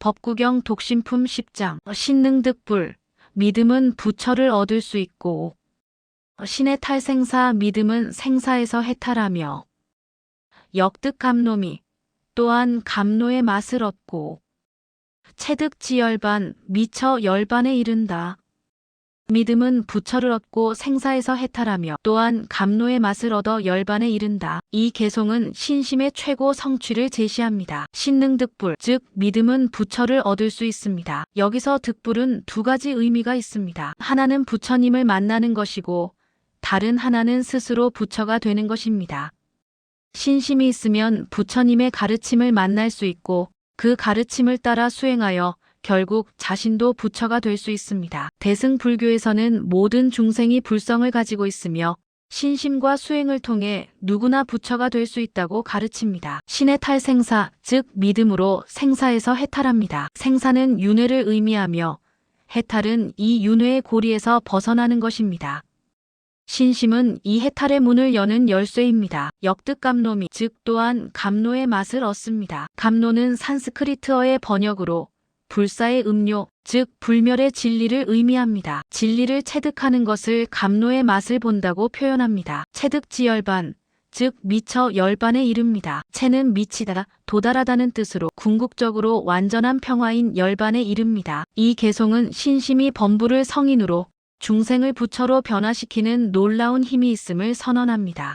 법구경 독신품 10장 신능득불 믿음은 부처를 얻을 수 있고 신의 탈생사 믿음은 생사에서 해탈하며 역득감노미 또한 감노의 맛을 얻고 체득지열반 미처 열반에 이른다. 믿음은 부처를 얻고 생사에서 해탈하며 또한 감노의 맛을 얻어 열반에 이른다. 이 개송은 신심의 최고 성취를 제시합니다. 신능 득불, 즉 믿음은 부처를 얻을 수 있습니다. 여기서 득불은 두 가지 의미가 있습니다. 하나는 부처님을 만나는 것이고 다른 하나는 스스로 부처가 되는 것입니다. 신심이 있으면 부처님의 가르침을 만날 수 있고 그 가르침을 따라 수행하여 결국 자신도 부처가 될 수 있습니다. 대승불교에서는 모든 중생이 불성을 가지고 있으며 신심과 수행을 통해 누구나 부처가 될 수 있다고 가르칩니다. 신의 탈생사, 즉 믿음으로 생사에서 해탈합니다. 생사는 윤회를 의미하며 해탈은 이 윤회의 고리에서 벗어나는 것입니다. 신심은 이 해탈의 문을 여는 열쇠입니다. 역득감노미, 즉 또한 감노의 맛을 얻습니다. 감노는 산스크리트어의 번역으로 불사의 음료, 즉 불멸의 진리를 의미합니다. 진리를 체득하는 것을 감노의 맛을 본다고 표현합니다. 체득지열반, 즉 미처 열반에 이릅니다. 체는 미치다, 도달하다는 뜻으로 궁극적으로 완전한 평화인 열반에 이릅니다. 이 개송은 신심이 범부를 성인으로 중생을 부처로 변화시키는 놀라운 힘이 있음을 선언합니다.